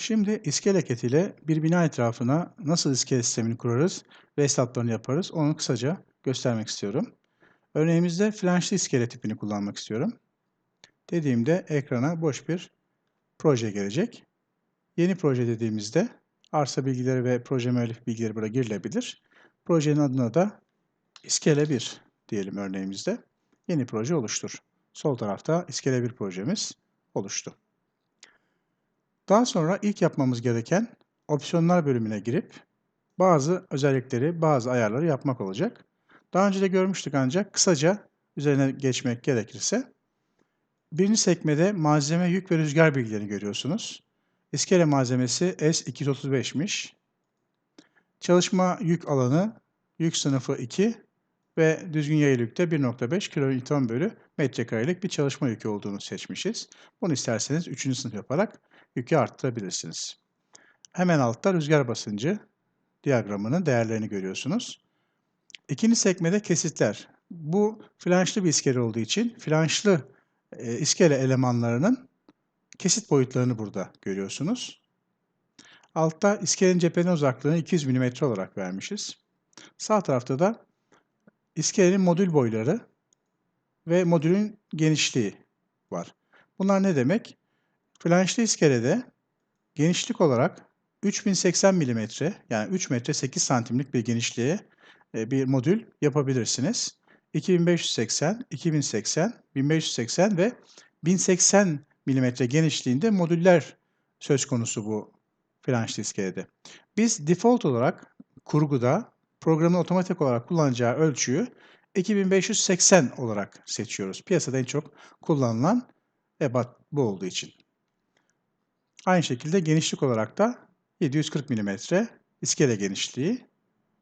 Şimdi iskelet ile bir bina etrafına nasıl iskelet sistemini kurarız ve hesaplarını yaparız onu kısaca göstermek istiyorum. Örneğimizde flanşlı iskelet tipini kullanmak istiyorum. Dediğimde ekrana boş bir proje gelecek. Yeni proje dediğimizde arsa bilgileri ve proje müellif bilgileri burada girilebilir. Projenin adına da iskele 1 diyelim örneğimizde. Yeni proje oluştur. Sol tarafta iskele 1 projemiz oluştu. Daha sonra ilk yapmamız gereken opsiyonlar bölümüne girip bazı özellikleri, bazı ayarları yapmak olacak. Daha önce de görmüştük ancak kısaca üzerine geçmek gerekirse birinci sekmede malzeme, yük ve rüzgar bilgilerini görüyorsunuz. İskele malzemesi S235'miş. Çalışma yük alanı yük sınıfı 2 ve düzgün yaylı yükte 1.5 kN bölü metrekarelik bir çalışma yükü olduğunu seçmişiz. Bunu isterseniz 3. sınıf yaparak yükü arttırabilirsiniz. Hemen altta rüzgar basıncı diyagramının değerlerini görüyorsunuz. İkinci sekmede kesitler. Bu flanşlı bir iskele olduğu için flanşlı e, iskele elemanlarının kesit boyutlarını burada görüyorsunuz. Altta iskelenin cepheden uzaklığını 200 mm olarak vermişiz. Sağ tarafta da iskelenin modül boyları ve modülün genişliği var. Bunlar ne demek? Flanşlı iskelede genişlik olarak 3080 mm yani 3 metre 8 santimlik bir genişliğe e, bir modül yapabilirsiniz. 2580, 2080, 1580 ve 1080 mm genişliğinde modüller söz konusu bu flanşlı iskelede. Biz default olarak kurguda programın otomatik olarak kullanacağı ölçüyü 2580 olarak seçiyoruz. Piyasada en çok kullanılan ebat bu olduğu için. Aynı şekilde genişlik olarak da 740 mm iskele genişliği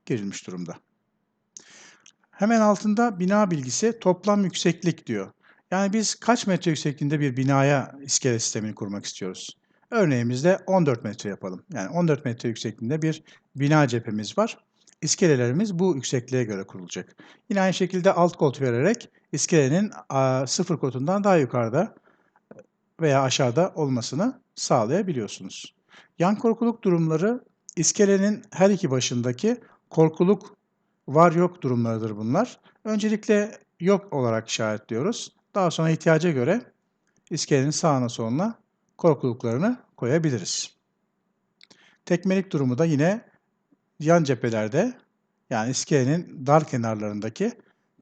girilmiş durumda. Hemen altında bina bilgisi toplam yükseklik diyor. Yani biz kaç metre yüksekliğinde bir binaya iskele sistemini kurmak istiyoruz? Örneğimizde 14 metre yapalım. Yani 14 metre yüksekliğinde bir bina cephemiz var. İskelelerimiz bu yüksekliğe göre kurulacak. Yine aynı şekilde alt kod vererek iskelenin sıfır kodundan daha yukarıda veya aşağıda olmasını sağlayabiliyorsunuz. Yan korkuluk durumları iskelenin her iki başındaki korkuluk var yok durumlarıdır bunlar. Öncelikle yok olarak işaretliyoruz. Daha sonra ihtiyaca göre iskelenin sağına soluna korkuluklarını koyabiliriz. Tekmelik durumu da yine yan cephelerde yani iskelenin dar kenarlarındaki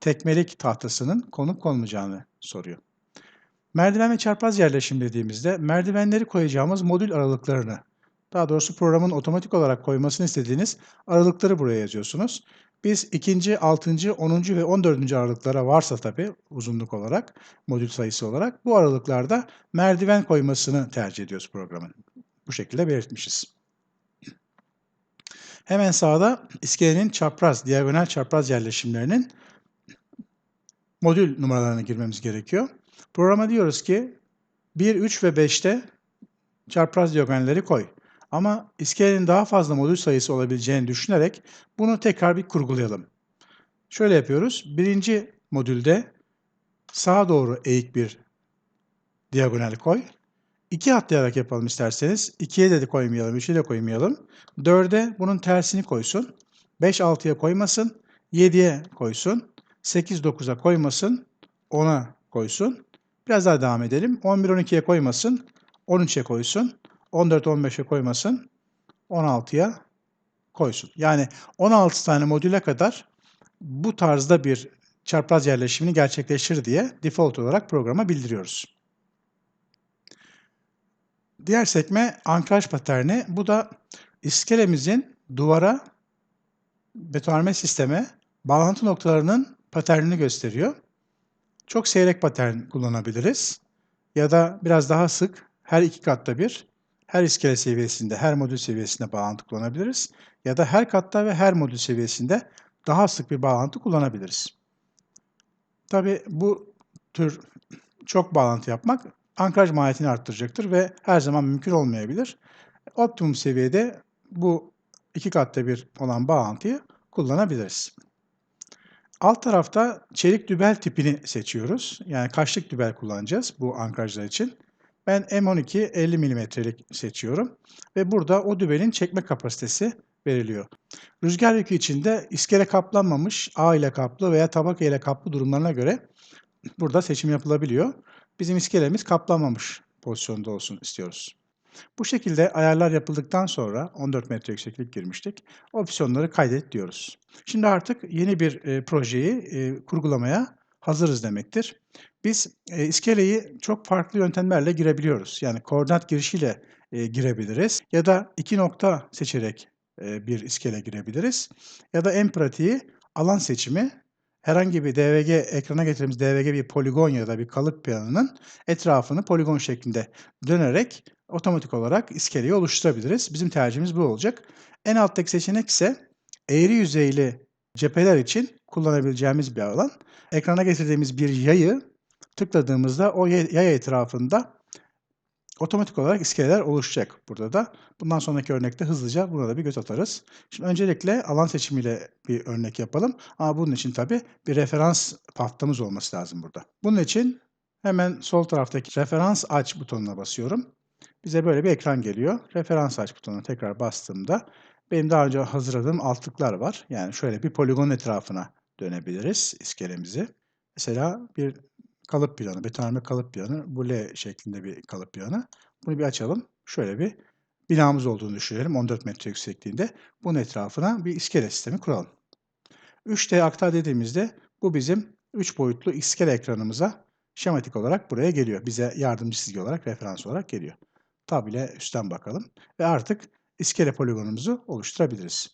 tekmelik tahtasının konup konmayacağını soruyor. Merdiven ve çarpaz yerleşim dediğimizde merdivenleri koyacağımız modül aralıklarını, daha doğrusu programın otomatik olarak koymasını istediğiniz aralıkları buraya yazıyorsunuz. Biz ikinci, altıncı, onuncu ve on dördüncü aralıklara varsa tabii uzunluk olarak, modül sayısı olarak bu aralıklarda merdiven koymasını tercih ediyoruz programın. Bu şekilde belirtmişiz. Hemen sağda iskelenin çapraz, diagonal çapraz yerleşimlerinin modül numaralarını girmemiz gerekiyor. Programa diyoruz ki 1, 3 ve 5'te çapraz diagonalleri koy. Ama iskelenin daha fazla modül sayısı olabileceğini düşünerek bunu tekrar bir kurgulayalım. Şöyle yapıyoruz. Birinci modülde sağa doğru eğik bir diagonal koy. İki atlayarak yapalım isterseniz. 2'ye de, de koymayalım, 3'e de koymayalım. 4'e bunun tersini koysun. 5 6'ya koymasın. 7'ye koysun. 8 9'a koymasın. 10'a koysun. Biraz daha devam edelim. 11 12'ye koymasın. 13'e koysun. 14 15'e koymasın. 16'ya koysun. Yani 16 tane modüle kadar bu tarzda bir çarpaz yerleşimini gerçekleştir diye default olarak programa bildiriyoruz. Diğer sekme ankraj paterni. Bu da iskelemizin duvara betonarme sisteme bağlantı noktalarının paternini gösteriyor. Çok seyrek patern kullanabiliriz. Ya da biraz daha sık her iki katta bir, her iskele seviyesinde, her modül seviyesinde bağlantı kullanabiliriz. Ya da her katta ve her modül seviyesinde daha sık bir bağlantı kullanabiliriz. Tabi bu tür çok bağlantı yapmak ankraj maliyetini arttıracaktır ve her zaman mümkün olmayabilir. Optimum seviyede bu iki katta bir olan bağlantıyı kullanabiliriz. Alt tarafta çelik dübel tipini seçiyoruz. Yani kaçlık dübel kullanacağız bu ankrajlar için. Ben M12 50 mm'lik seçiyorum ve burada o dübenin çekme kapasitesi veriliyor. Rüzgar yükü içinde iskele kaplanmamış, A ile kaplı veya tabaka ile kaplı durumlarına göre burada seçim yapılabiliyor. Bizim iskelemiz kaplanmamış pozisyonda olsun istiyoruz. Bu şekilde ayarlar yapıldıktan sonra 14 metre yükseklik girmiştik. Opsiyonları kaydet diyoruz. Şimdi artık yeni bir e, projeyi e, kurgulamaya hazırız demektir. Biz e, iskeleyi çok farklı yöntemlerle girebiliyoruz. Yani koordinat girişiyle e, girebiliriz ya da iki nokta seçerek e, bir iskele girebiliriz. Ya da en pratiği alan seçimi herhangi bir DVG ekrana getirdiğimiz DVG bir poligon ya da bir kalıp planının etrafını poligon şeklinde dönerek otomatik olarak iskeleyi oluşturabiliriz. Bizim tercihimiz bu olacak. En alttaki seçenek ise eğri yüzeyli cepheler için kullanabileceğimiz bir alan. Ekrana getirdiğimiz bir yayı tıkladığımızda o yay etrafında otomatik olarak iskeleler oluşacak burada da. Bundan sonraki örnekte hızlıca buna da bir göz atarız. Şimdi öncelikle alan seçimiyle bir örnek yapalım. Ama bunun için tabii bir referans paftamız olması lazım burada. Bunun için hemen sol taraftaki referans aç butonuna basıyorum. Bize böyle bir ekran geliyor. Referans aç butonuna tekrar bastığımda benim daha önce hazırladığım altlıklar var. Yani şöyle bir poligon etrafına dönebiliriz iskelemizi. Mesela bir kalıp planı, betonarme kalıp planı, bu L şeklinde bir kalıp planı. Bunu bir açalım. Şöyle bir binamız olduğunu düşünelim 14 metre yüksekliğinde. Bunun etrafına bir iskele sistemi kuralım. 3D aktar dediğimizde bu bizim 3 boyutlu iskele ekranımıza şematik olarak buraya geliyor. Bize yardımcı çizgi olarak, referans olarak geliyor. Tab ile üstten bakalım ve artık iskele poligonumuzu oluşturabiliriz.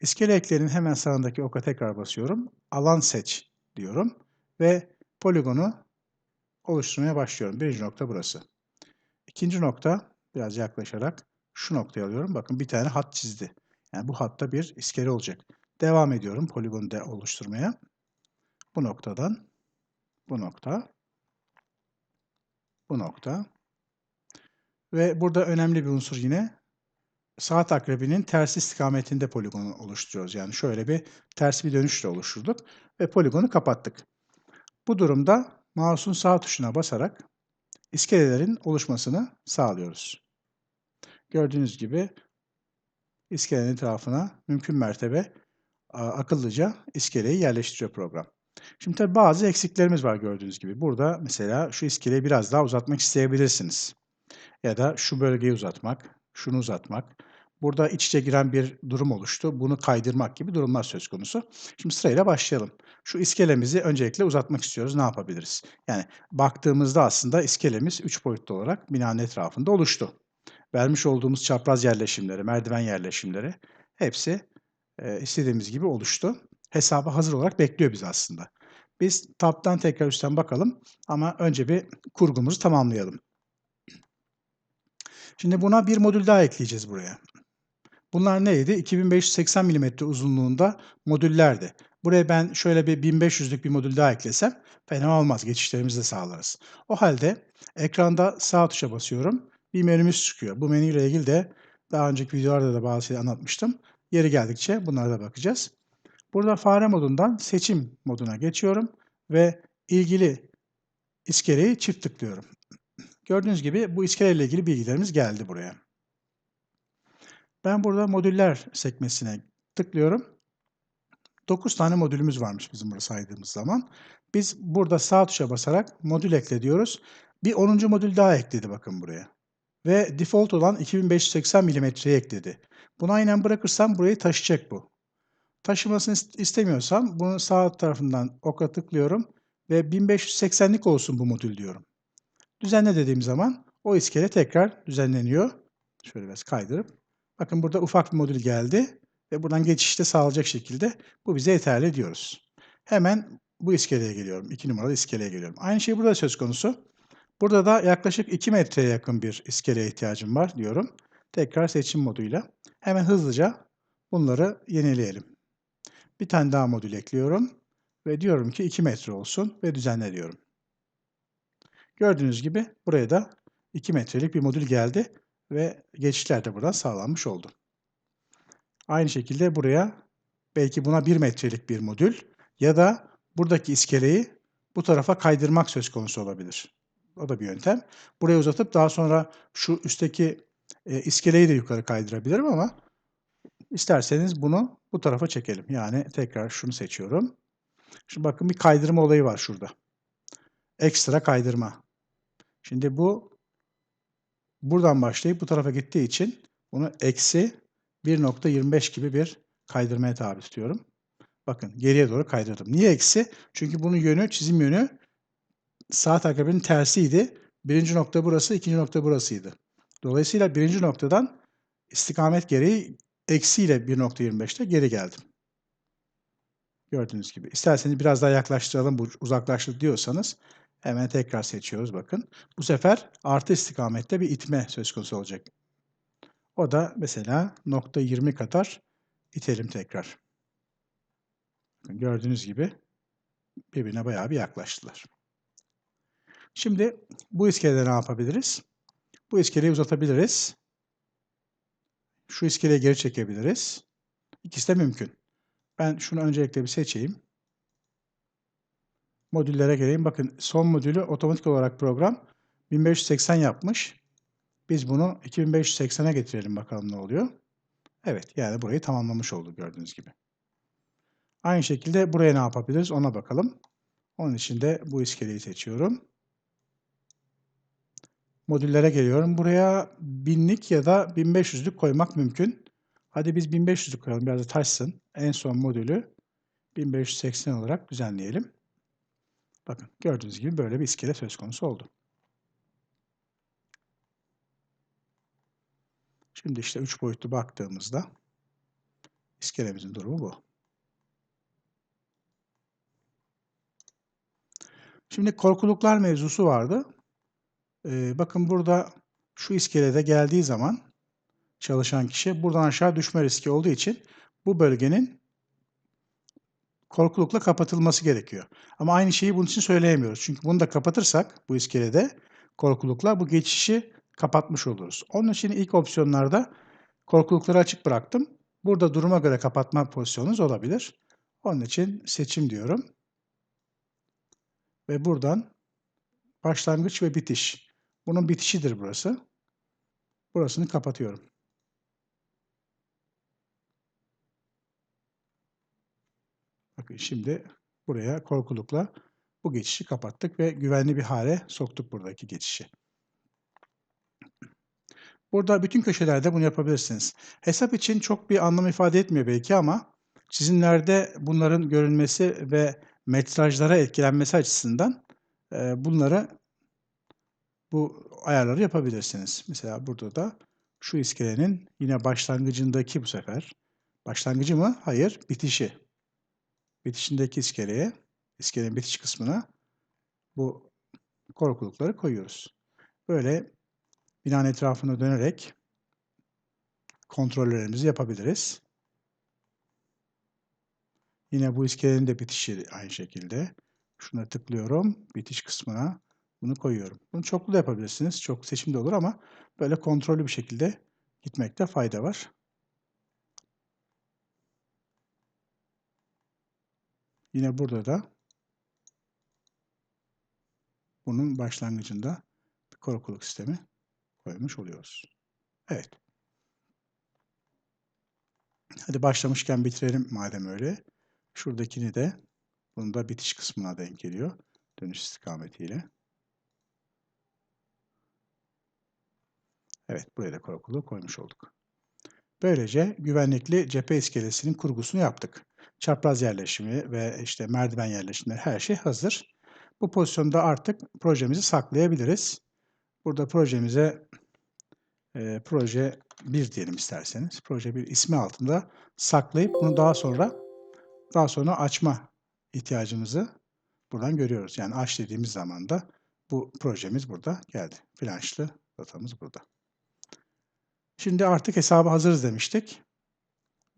İskele eklerinin hemen sağındaki oka tekrar basıyorum. Alan seç diyorum ve poligonu oluşturmaya başlıyorum. Birinci nokta burası. İkinci nokta biraz yaklaşarak şu noktayı alıyorum. Bakın bir tane hat çizdi. Yani bu hatta bir iskele olacak. Devam ediyorum poligonu da oluşturmaya. Bu noktadan bu nokta bu nokta ve burada önemli bir unsur yine saat akrebinin ters istikametinde poligonu oluşturuyoruz. Yani şöyle bir ters bir dönüşle oluşturduk ve poligonu kapattık. Bu durumda mouse'un sağ tuşuna basarak iskelelerin oluşmasını sağlıyoruz. Gördüğünüz gibi iskelenin etrafına mümkün mertebe akıllıca iskeleyi yerleştiriyor program. Şimdi tabi bazı eksiklerimiz var gördüğünüz gibi. Burada mesela şu iskeleyi biraz daha uzatmak isteyebilirsiniz. Ya da şu bölgeyi uzatmak, şunu uzatmak. Burada iç içe giren bir durum oluştu. Bunu kaydırmak gibi durumlar söz konusu. Şimdi sırayla başlayalım. Şu iskelemizi öncelikle uzatmak istiyoruz. Ne yapabiliriz? Yani baktığımızda aslında iskelemiz 3 boyutlu olarak binanın etrafında oluştu. Vermiş olduğumuz çapraz yerleşimleri, merdiven yerleşimleri hepsi e, istediğimiz gibi oluştu. Hesaba hazır olarak bekliyor biz aslında. Biz tab'dan tekrar üstten bakalım ama önce bir kurgumuzu tamamlayalım. Şimdi buna bir modül daha ekleyeceğiz buraya. Bunlar neydi? 2580 mm uzunluğunda modüllerdi. Buraya ben şöyle bir 1500'lük bir modül daha eklesem fena olmaz. Geçişlerimizi de sağlarız. O halde ekranda sağ tuşa basıyorum. Bir menümüz çıkıyor. Bu menüyle ilgili de daha önceki videolarda da bazı şeyler anlatmıştım. Yeri geldikçe bunlara da bakacağız. Burada fare modundan seçim moduna geçiyorum ve ilgili iskeleyi çift tıklıyorum. Gördüğünüz gibi bu iskeleyle ilgili bilgilerimiz geldi buraya. Ben burada modüller sekmesine tıklıyorum. 9 tane modülümüz varmış bizim burada saydığımız zaman. Biz burada sağ tuşa basarak modül ekle diyoruz. Bir 10. modül daha ekledi bakın buraya. Ve default olan 2580 mm'ye ekledi. Bunu aynen bırakırsam burayı taşıyacak bu. Taşımasını istemiyorsam bunu sağ tarafından oka tıklıyorum ve 1580'lik olsun bu modül diyorum. Düzenle dediğim zaman o iskele tekrar düzenleniyor. Şöyle biraz kaydırıp. Bakın burada ufak bir modül geldi ve buradan geçişte sağlayacak şekilde bu bize yeterli diyoruz. Hemen bu iskeleye geliyorum. 2 numaralı iskeleye geliyorum. Aynı şey burada söz konusu. Burada da yaklaşık 2 metreye yakın bir iskeleye ihtiyacım var diyorum. Tekrar seçim moduyla. Hemen hızlıca bunları yenileyelim. Bir tane daha modül ekliyorum ve diyorum ki 2 metre olsun ve düzenle diyorum. Gördüğünüz gibi buraya da 2 metrelik bir modül geldi ve geçişler de buradan sağlanmış oldu. Aynı şekilde buraya belki buna 1 metrelik bir modül ya da buradaki iskeleyi bu tarafa kaydırmak söz konusu olabilir. O da bir yöntem. Buraya uzatıp daha sonra şu üstteki e, iskeleyi de yukarı kaydırabilirim ama isterseniz bunu bu tarafa çekelim. Yani tekrar şunu seçiyorum. Şimdi bakın bir kaydırma olayı var şurada. Ekstra kaydırma. Şimdi bu buradan başlayıp bu tarafa gittiği için bunu eksi 1.25 gibi bir kaydırmaya tabi tutuyorum. Bakın geriye doğru kaydırdım. Niye eksi? Çünkü bunun yönü, çizim yönü saat akabinin tersiydi. Birinci nokta burası, ikinci nokta burasıydı. Dolayısıyla birinci noktadan istikamet gereği eksiyle 1.25'te geri geldim. Gördüğünüz gibi. İsterseniz biraz daha yaklaştıralım, uzaklaştı diyorsanız hemen tekrar seçiyoruz bakın. Bu sefer artı istikamette bir itme söz konusu olacak. O da mesela nokta 20 kadar itelim tekrar. Gördüğünüz gibi birbirine bayağı bir yaklaştılar. Şimdi bu iskelede ne yapabiliriz? Bu iskeleyi uzatabiliriz. Şu iskeleyi geri çekebiliriz. İkisi de mümkün. Ben şunu öncelikle bir seçeyim. Modüllere geleyim. Bakın son modülü otomatik olarak program 1580 yapmış. Biz bunu 2580'e getirelim bakalım ne oluyor. Evet yani burayı tamamlamış oldu gördüğünüz gibi. Aynı şekilde buraya ne yapabiliriz ona bakalım. Onun için de bu iskeleyi seçiyorum. Modüllere geliyorum. Buraya binlik ya da 1500'lük koymak mümkün. Hadi biz 1500'lük koyalım biraz da taşsın. En son modülü 1580 olarak düzenleyelim. Bakın gördüğünüz gibi böyle bir iskele söz konusu oldu. Şimdi işte 3 boyutlu baktığımızda iskelemizin durumu bu. Şimdi korkuluklar mevzusu vardı. Ee, bakın burada şu iskelede geldiği zaman çalışan kişi buradan aşağı düşme riski olduğu için bu bölgenin korkulukla kapatılması gerekiyor. Ama aynı şeyi bunun için söyleyemiyoruz. Çünkü bunu da kapatırsak bu iskelede korkulukla bu geçişi kapatmış oluruz. Onun için ilk opsiyonlarda korkulukları açık bıraktım. Burada duruma göre kapatma pozisyonunuz olabilir. Onun için seçim diyorum. Ve buradan başlangıç ve bitiş. Bunun bitişidir burası. Burasını kapatıyorum. Şimdi buraya korkulukla bu geçişi kapattık ve güvenli bir hale soktuk buradaki geçişi. Burada bütün köşelerde bunu yapabilirsiniz. Hesap için çok bir anlam ifade etmiyor belki ama çizimlerde bunların görünmesi ve metrajlara etkilenmesi açısından bunları bu ayarları yapabilirsiniz. Mesela burada da şu iskelenin yine başlangıcındaki bu sefer başlangıcı mı? Hayır, bitişi. Bitişindeki iskeleye, iskelenin bitiş kısmına bu korkulukları koyuyoruz. Böyle binanın etrafına dönerek kontrollerimizi yapabiliriz. Yine bu iskelenin de bitişi aynı şekilde. Şuna tıklıyorum. Bitiş kısmına bunu koyuyorum. Bunu çoklu da yapabilirsiniz. Çok seçim de olur ama böyle kontrollü bir şekilde gitmekte fayda var. Yine burada da bunun başlangıcında bir korkuluk sistemi koymuş oluyoruz. Evet. Hadi başlamışken bitirelim madem öyle. Şuradakini de bunun da bitiş kısmına denk geliyor. Dönüş istikametiyle. Evet, buraya da korokulu koymuş olduk. Böylece güvenlikli cephe iskelesinin kurgusunu yaptık. Çapraz yerleşimi ve işte merdiven yerleşimleri her şey hazır. Bu pozisyonda artık projemizi saklayabiliriz. Burada projemize e, proje 1 diyelim isterseniz. Proje 1 ismi altında saklayıp bunu daha sonra daha sonra açma ihtiyacımızı buradan görüyoruz. Yani aç dediğimiz zaman da bu projemiz burada geldi. Flanşlı datamız burada. Şimdi artık hesabı hazırız demiştik.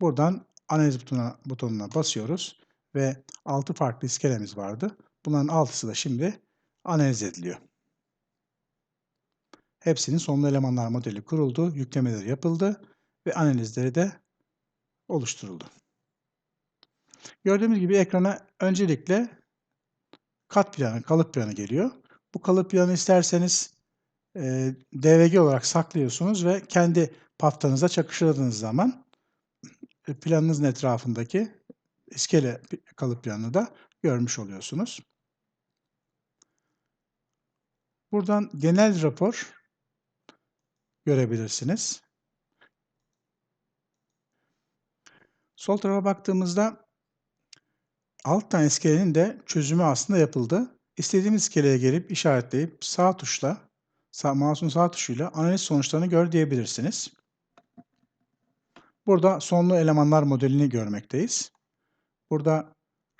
Buradan analiz butonuna, butonuna basıyoruz ve 6 farklı iskelemiz vardı. Bunların 6'sı da şimdi analiz ediliyor. Hepsinin sonlu elemanlar modeli kuruldu, yüklemeleri yapıldı ve analizleri de oluşturuldu. Gördüğümüz gibi ekrana öncelikle kat planı, kalıp planı geliyor. Bu kalıp planı isterseniz e, DVG olarak saklıyorsunuz ve kendi paftanıza çakıştırdığınız zaman planınızın etrafındaki iskele kalıp planını da görmüş oluyorsunuz. Buradan genel rapor görebilirsiniz. Sol tarafa baktığımızda alt tane iskelenin de çözümü aslında yapıldı. İstediğimiz iskeleye gelip işaretleyip sağ tuşla, sağ, mouse'un sağ tuşuyla analiz sonuçlarını gör diyebilirsiniz. Burada sonlu elemanlar modelini görmekteyiz. Burada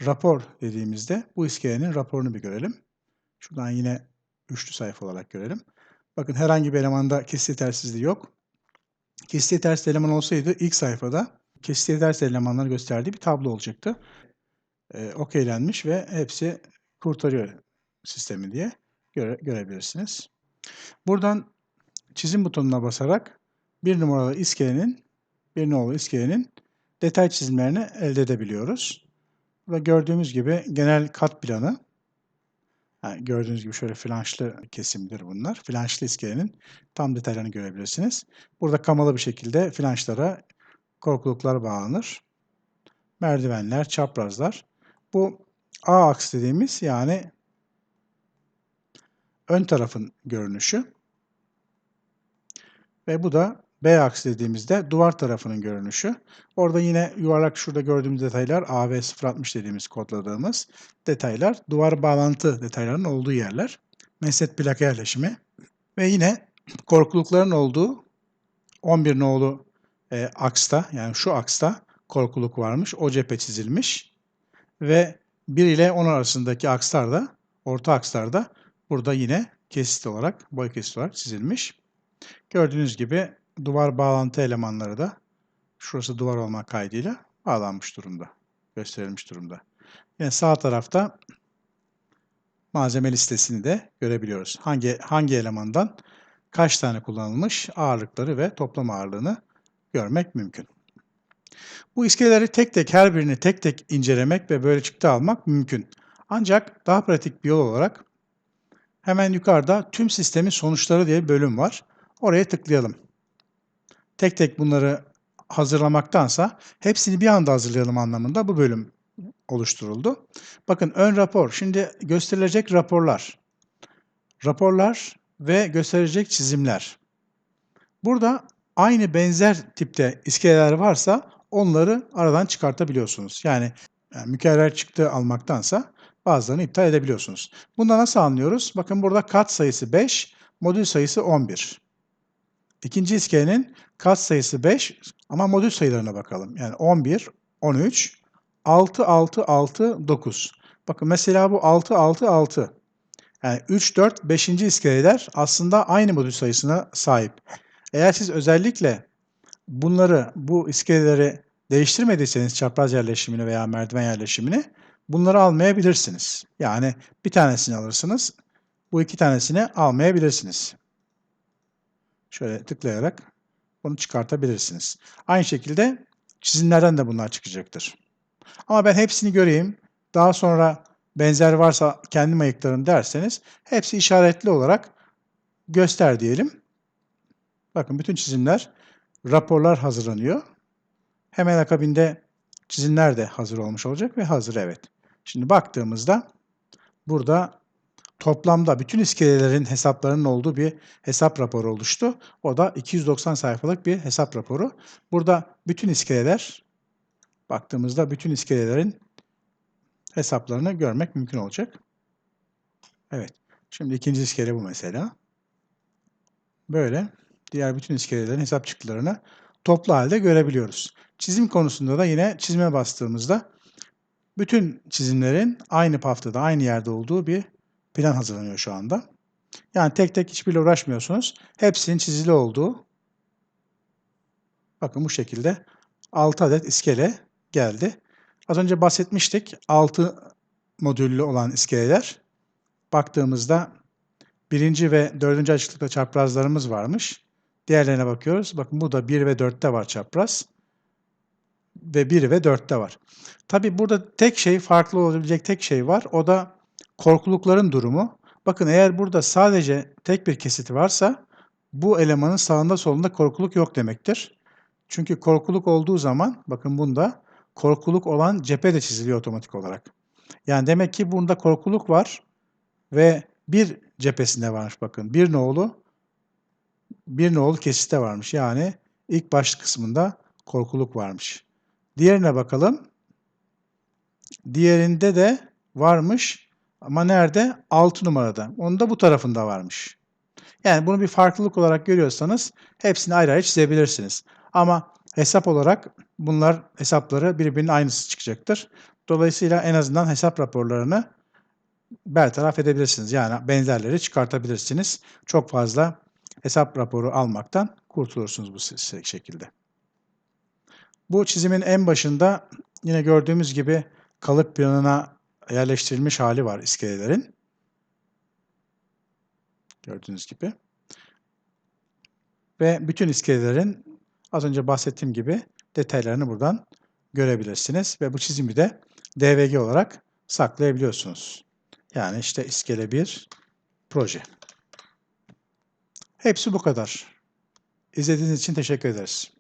rapor dediğimizde bu iskelenin raporunu bir görelim. Şuradan yine üçlü sayfa olarak görelim. Bakın herhangi bir elemanda kesit yetersizliği yok. Kesit yetersiz eleman olsaydı ilk sayfada kesit yetersiz elemanları gösterdiği bir tablo olacaktı. Ee, okeylenmiş ve hepsi kurtarıyor sistemi diye göre, görebilirsiniz. Buradan çizim butonuna basarak bir numaralı iskelenin bir numaralı iskelenin detay çizimlerini elde edebiliyoruz. Burada gördüğümüz gibi genel kat planı yani gördüğünüz gibi şöyle flanşlı kesimdir bunlar. Flanşlı iskelenin tam detaylarını görebilirsiniz. Burada kamalı bir şekilde flanşlara korkuluklar bağlanır. Merdivenler, çaprazlar. Bu A aks dediğimiz yani ön tarafın görünüşü. Ve bu da B aks dediğimizde duvar tarafının görünüşü. Orada yine yuvarlak şurada gördüğümüz detaylar AV060 dediğimiz kodladığımız detaylar. Duvar bağlantı detaylarının olduğu yerler. Mesnet plaka yerleşimi. Ve yine korkulukların olduğu 11 nolu e, aksta yani şu aksta korkuluk varmış. O cephe çizilmiş. Ve 1 ile 10 arasındaki akslarda, orta akslarda burada yine kesit olarak, boy kesit olarak çizilmiş. Gördüğünüz gibi duvar bağlantı elemanları da şurası duvar olma kaydıyla bağlanmış durumda. Gösterilmiş durumda. Yine sağ tarafta malzeme listesini de görebiliyoruz. Hangi hangi elemandan kaç tane kullanılmış ağırlıkları ve toplam ağırlığını görmek mümkün. Bu iskeleleri tek tek her birini tek tek incelemek ve böyle çıktı almak mümkün. Ancak daha pratik bir yol olarak hemen yukarıda tüm sistemin sonuçları diye bir bölüm var. Oraya tıklayalım. Tek tek bunları hazırlamaktansa hepsini bir anda hazırlayalım anlamında bu bölüm oluşturuldu. Bakın ön rapor. Şimdi gösterilecek raporlar. Raporlar ve gösterilecek çizimler. Burada aynı benzer tipte iskeleler varsa onları aradan çıkartabiliyorsunuz. Yani, yani mükerrer çıktı almaktansa bazılarını iptal edebiliyorsunuz. Bunda nasıl anlıyoruz? Bakın burada kat sayısı 5, modül sayısı 11. İkinci iskelenin kat sayısı 5 ama modül sayılarına bakalım. Yani 11, 13, 6, 6, 6, 9. Bakın mesela bu 6, 6, 6. Yani 3, 4, 5. iskeleler aslında aynı modül sayısına sahip. Eğer siz özellikle bunları, bu iskeleleri değiştirmediyseniz çapraz yerleşimini veya merdiven yerleşimini bunları almayabilirsiniz. Yani bir tanesini alırsınız, bu iki tanesini almayabilirsiniz. Şöyle tıklayarak bunu çıkartabilirsiniz. Aynı şekilde çizimlerden de bunlar çıkacaktır. Ama ben hepsini göreyim, daha sonra benzer varsa kendim ayıklarım derseniz hepsi işaretli olarak göster diyelim. Bakın bütün çizimler, raporlar hazırlanıyor. Hemen akabinde çizimler de hazır olmuş olacak ve hazır evet. Şimdi baktığımızda burada toplamda bütün iskelelerin hesaplarının olduğu bir hesap raporu oluştu. O da 290 sayfalık bir hesap raporu. Burada bütün iskeleler baktığımızda bütün iskelelerin hesaplarını görmek mümkün olacak. Evet. Şimdi ikinci iskele bu mesela. Böyle diğer bütün iskelelerin hesap çıktılarını toplu halde görebiliyoruz. Çizim konusunda da yine çizime bastığımızda bütün çizimlerin aynı paftada, aynı yerde olduğu bir plan hazırlanıyor şu anda. Yani tek tek hiçbiriyle uğraşmıyorsunuz. Hepsinin çizili olduğu bakın bu şekilde 6 adet iskele geldi. Az önce bahsetmiştik 6 modüllü olan iskeleler. Baktığımızda birinci ve dördüncü açıklıkta çaprazlarımız varmış. Diğerlerine bakıyoruz. Bakın bu da 1 ve 4'te var çapraz. Ve 1 ve 4'te var. Tabi burada tek şey, farklı olabilecek tek şey var. O da korkulukların durumu. Bakın eğer burada sadece tek bir kesiti varsa bu elemanın sağında solunda korkuluk yok demektir. Çünkü korkuluk olduğu zaman bakın bunda korkuluk olan cephe de çiziliyor otomatik olarak. Yani demek ki bunda korkuluk var ve bir cephesinde varmış bakın. Bir nolu bir nolu kesitte varmış. Yani ilk baş kısmında korkuluk varmış. Diğerine bakalım. Diğerinde de varmış ama nerede? 6 numarada. Onun da bu tarafında varmış. Yani bunu bir farklılık olarak görüyorsanız hepsini ayrı ayrı çizebilirsiniz. Ama hesap olarak bunlar hesapları birbirinin aynısı çıkacaktır. Dolayısıyla en azından hesap raporlarını bertaraf edebilirsiniz. Yani benzerleri çıkartabilirsiniz. Çok fazla hesap raporu almaktan kurtulursunuz bu şekilde. Bu çizimin en başında yine gördüğümüz gibi kalıp planına yerleştirilmiş hali var iskelelerin. Gördüğünüz gibi. Ve bütün iskelelerin az önce bahsettiğim gibi detaylarını buradan görebilirsiniz. Ve bu çizimi de DVG olarak saklayabiliyorsunuz. Yani işte iskele 1 proje. Hepsi bu kadar. İzlediğiniz için teşekkür ederiz.